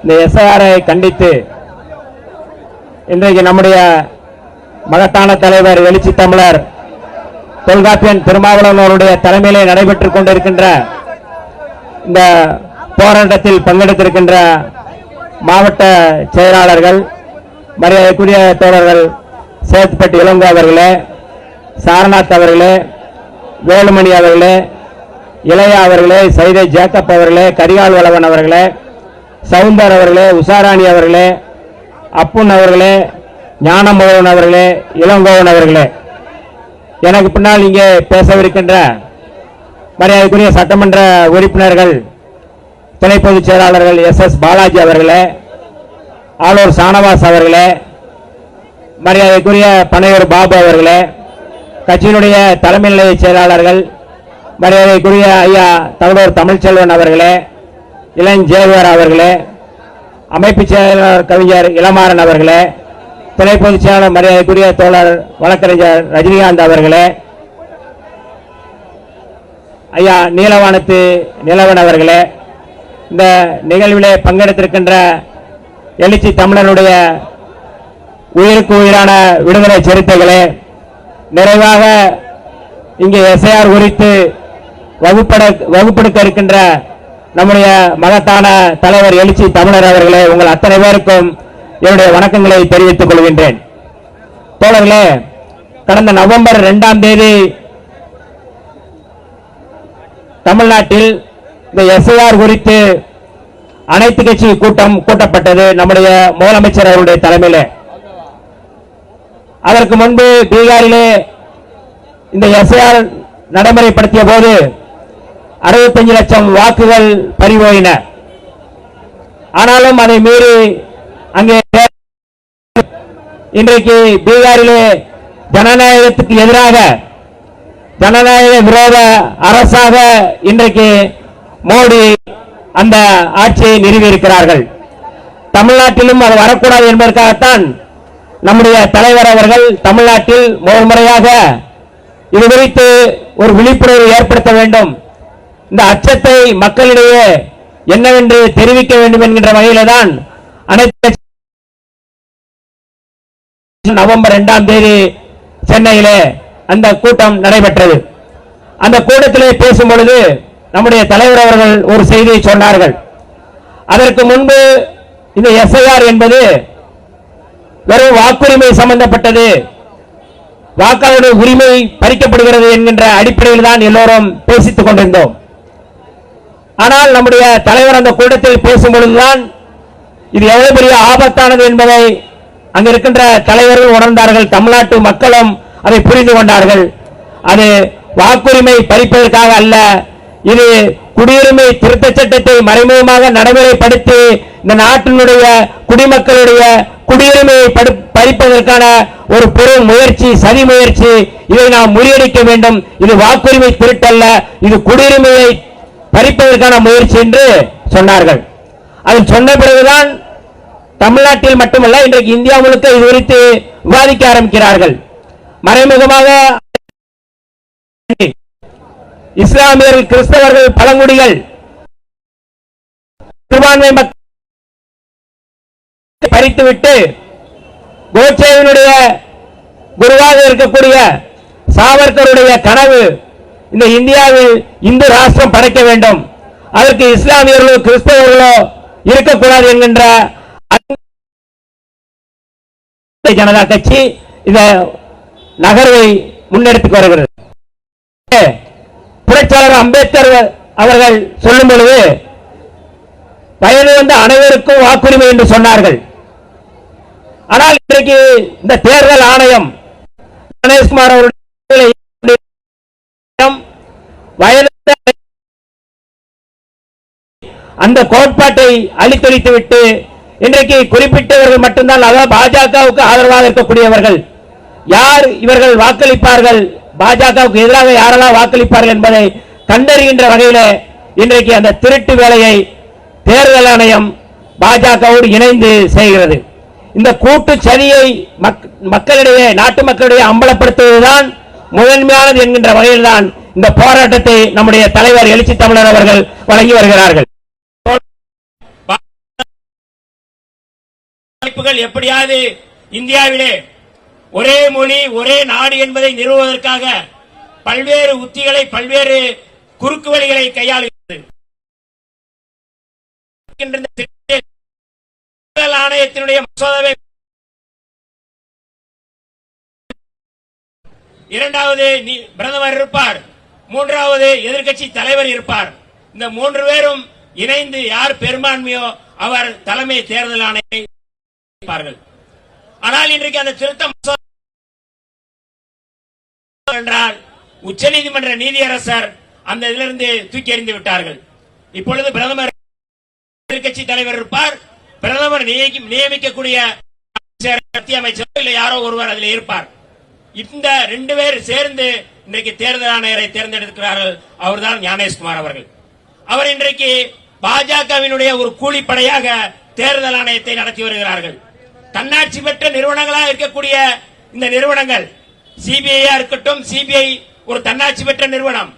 இந்த எஸ்ஐஆரை கண்டித்து இன்றைக்கு நம்முடைய மகத்தான தலைவர் எழுச்சி தமிழர் தொல்காப்பியன் திருமாவளவன் அவருடைய தலைமையிலே நடைபெற்றுக் கொண்டிருக்கின்ற இந்த போராட்டத்தில் பங்கெடுத்திருக்கின்ற மாவட்ட செயலாளர்கள் மரியாதைக்குரிய தோழர்கள் சேத்துப்பட்டி இளங்கோ அவர்களே சாரநாத் அவர்களே வேலுமணி அவர்களே இளையா அவர்களே சைதை ஜேக்கப் அவர்களே கரிகால் வளவன் அவர்களே சவுந்தர் அவர்களே உஷாராணி அவர்களே அப்புன் அவர்களே ஞானமோகன் அவர்களே இளங்கோவன் அவர்களே. எனக்கு பின்னால் இங்கே பேசவிருக்கின்ற மரியாதைக்குரிய சட்டமன்ற உறுப்பினர்கள் துணை பொதுச் செயலாளர்கள் எஸ் எஸ் பாலாஜி அவர்களே ஆலூர் சானவாஸ் அவர்களே மரியாதைக்குரிய பனையூர் பாபு அவர்களே கட்சியினுடைய தலைமை நிலைய செயலாளர்கள் மரியாதைக்குரிய ஐயா தகவலூர் தமிழ்ச்செல்வன் அவர்களே இளஞ்சேவர் அவர்களே அமைப்பு செயலாளர் கவிஞர் இளமாறன் அவர்களே துணை பொதுச் செயலாளர் மரியாதைக்குரிய தோழர் வழக்கறிஞர் ரஜினிகாந்த் அவர்களே ஐயா நீலவானத்து நிலவன் அவர்களே இந்த நிகழ்விலே பங்கெடுத்திருக்கின்ற எழுச்சி தமிழனுடைய உயிருக்கு உயிரான விடுதலை சிறுத்தைகளே நிறைவாக இங்கே எஸ்ஐஆர் குறித்து வகுப்பட வகுப்பெடுக்க இருக்கின்ற நம்முடைய மகத்தான தலைவர் எழுச்சி தமிழர் அவர்களே உங்கள் அத்தனை பேருக்கும் என்னுடைய வணக்கங்களை தெரிவித்துக் கொள்கின்றேன். தோழர்களே கடந்த நவம்பர் இரண்டாம் தேதி தமிழ்நாட்டில் இந்த எஸ்ஐஆர் குறித்து அனைத்து கட்சி கூட்டம் கூட்டப்பட்டது நம்முடைய முதலமைச்சர் அவருடைய தலைமையிலே. அதற்கு முன்பு பீகாரிலே இந்த எஸ்ஐஆர் நடைமுறைப்படுத்திய போது 65 லட்சம் வாக்குகள் பறிபோயின. ஆனாலும் அதை மீறி அங்கே இன்றைக்கு பீகாரிலே ஜனநாயகத்துக்கு எதிராக ஜனநாயக விரோத அரசாக இன்றைக்கு மோடி அந்த ஆட்சியை நிறுவியிருக்கிறார்கள். தமிழ்நாட்டிலும் அது வரக்கூடாது என்பதற்காகத்தான் நம்முடைய தலைவர் அவர்கள் தமிழ்நாட்டில் முதல் முறையாக இது குறித்து ஒரு விழிப்புணர்வு ஏற்படுத்த வேண்டும். இந்த அச்சத்தை மக்களிடையே என்னவென்று தெரிவிக்க வேண்டும் என்கின்ற வகையில தான் அனைத்து நவம்பர் இரண்டாம் தேதி சென்னையிலே அந்த கூட்டம் நடைபெற்றது. அந்த கூட்டத்திலே பேசும் பொழுது நம்முடைய தலைவர் அவர்கள் ஒரு செய்தியை சொன்னார்கள். அதற்கு முன்பு இந்த எஸ்ஐஆர் என்பது வெறும் வாக்குரிமை சம்பந்தப்பட்டது. வாக்காளருடைய உரிமை பறிக்கப்படுகிறது என்கின்ற அடிப்படையில் தான் எல்லோரும் பேசித்துக் கொண்டிருந்தோம். ஆனால் நம்முடைய தலைவர் அந்த கூட்டத்தில் பேசும் பொழுதுதான் இது எவ்வளவு பெரிய ஆபத்தானது என்பதை அங்க இருக்கின்ற தலைவர்கள் உணர்ந்தார்கள். தமிழ்நாட்டு மக்களும் அதை புரிந்து கொண்டார்கள். அது வாக்குரிமை பறிப்பதற்காக அல்ல இது குடியுரிமை திருத்த சட்டத்தை மறைமுகமாக நடைமுறைப்படுத்தி இந்த நாட்டினுடைய குடிமக்களுடைய குடியுரிமையை பறிப்பதற்கான ஒரு பெரும் முயற்சி சதி முயற்சி இதை நாம் முறியடிக்க வேண்டும். இது வாக்குரிமை திருட்டல்ல இது குடியுரிமையை பறிப்பதற்கான முயற்சி என்று சொன்னார்கள். அது சொன்ன பிறகுதான் தமிழ்நாட்டில் மட்டுமல்ல இன்றைக்கு இந்தியா முழுக்க இது குறித்து விவாதிக்க ஆரம்பிக்கிறார்கள். மறைமுகமாக இஸ்லாமியர்கள் கிறிஸ்தவர்கள் பழங்குடிகள் சிறுபான்மை மக்கள் பறித்துவிட்டு கோட்சேவினுடைய குருவாக இருக்கக்கூடிய சாவர்கருடைய கனவு இந்த இந்தியாவில் இந்து ராஷ்டிரம் படைக்க வேண்டும். அதற்கு இஸ்லாமியர்களோ கிறிஸ்தவர்களோ இருக்கக்கூடாது என்கின்ற ஜனதா கட்சி இந்த நகர்வை முன்னெடுத்து வருகிறது. புரட்சியாளர் அம்பேத்கர் அவர்கள் சொல்லும் பொழுது வயது வந்த அனைவருக்கும் வாக்குரிமை என்று சொன்னார்கள். ஆனால் இன்றைக்கு இந்த தேர்தல் ஆணையம் கணேஷ்குமார் அவருடைய அந்த கோட்பாட்டை அழித்தொழித்து விட்டு இன்றைக்கு குறிப்பிட்டவர்கள் மட்டும்தான் அதாவது பாஜகவுக்கு ஆதரவாக இருக்கக்கூடியவர்கள். யார் இவர்கள் வாக்களிப்பார்கள்? பாஜகவுக்கு எதிராக யாரெல்லாம் வாக்களிப்பார்கள் என்பதை கண்டறிகின்ற வகையில இன்றைக்கு அந்த திருட்டு வேலையை தேர்தல் ஆணையம் பாஜகவோடு இணைந்து செய்கிறது. இந்த கூட்டு சதியை மக்- மக்களிடையே நாட்டு மக்களிடையே அம்பலப்படுத்துவதுதான் முதன்மையானது என்கின்ற வகையில்தான் இந்த போராட்டத்தை நம்முடைய தலைவர் எழுச்சி தமிழர் அவர்கள் வழங்கி வருகிறார்கள். அமைப்புகள் எப்படியாவது இந்தியாவிலே ஒரே மொழி ஒரே நாடு என்பதை நிறுவுவதற்காக பல்வேறு உத்திகளை பல்வேறு குறுக்கு வழிகளை கையாளுகிறது ஆணையத்தினுடைய மசோதாவை இரண்டாவது நீ- பிரதமர் இருப்பார். மூன்றாவது எதிர்க்கட்சி தலைவர் இருப்பார். இந்த மூன்று பேரும் இணைந்து யார் பெரும்பான்மையோ அவர் தலைமை தேர்தல் ஆணையை ஆனால் இன்றைக்கு அந்த திருத்த என்றால் உச்ச நீதிமன்ற நீதியரசர் அந்த இதிலிருந்து தூக்கி எறிந்து விட்டார்கள். இப்பொழுது பிரதமர் எதிர்கட்சி தலைவர் இருப்பார். பிரதமர் நியமிக்கக்கூடிய அமைச்சர், மத்திய அமைச்சர் இல்லை யாரோ ஒருவர் அதில் இருப்பார். இந்த ரெண்டு பேர் சேர்ந்து இன்றைக்கு தேர்தல் ஆணையரை தேர்ந்தெடுக்கிறார்கள் அவர்தான் ஞானேஷ்குமார் அவர்கள். அவர் இன்றைக்கு பாஜகவினுடைய ஒரு கூலிப்படையாக தேர்தல் ஆணையத்தை நடத்தி வருகிறார்கள். தன்னாட்சி பெற்ற நிறுவனங்களாக இருக்கக்கூடிய இந்த நிறுவனங்கள் சிபிஐயா இருக்கட்டும் சிபிஐ ஒரு தன்னாட்சி பெற்ற நிறுவனம்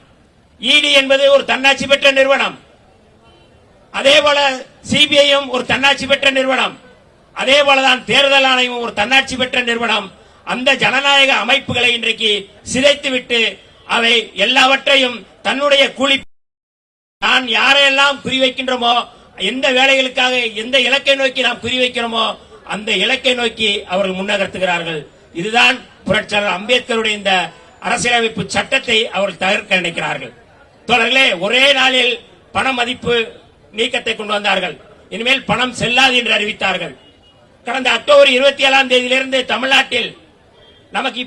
இடி என்பது ஒரு தன்னாட்சி பெற்ற நிறுவனம் அதே போல சிபிஐயும் ஒரு தன்னாட்சி பெற்ற நிறுவனம் அதே போலதான் தேர்தல் ஆணையம் ஒரு தன்னாட்சி பெற்ற நிறுவனம் அந்த ஜனநாயக அமைப்புகளை இன்றைக்கு சிதைத்துவிட்டு அவை எல்லாவற்றையும் தன்னுடைய கூலி நான் யாரையெல்லாம் குறிவைக்கின்றோமோ எந்த வேலைகளுக்காக எந்த இலக்கை நோக்கி நாம் குறிவைக்கிறோமோ அந்த இலக்கை நோக்கி அவர்கள் முன்னகர்த்துகிறார்கள். இதுதான் புரட்சியாளர் அம்பேத்கருடைய இந்த அரசியலமைப்பு சட்டத்தை அவர்கள் தகர்க்க நினைக்கிறார்கள். தொடர்களே ஒரே நாளில் பண மதிப்பு நீக்கத்தை கொண்டு வந்தார்கள். இனிமேல் பணம் செல்லாது என்று அறிவித்தார்கள். கடந்த அக்டோபர் இருபத்தி ஏழாம் தேதியிலிருந்து தமிழ்நாட்டில் நமக்கு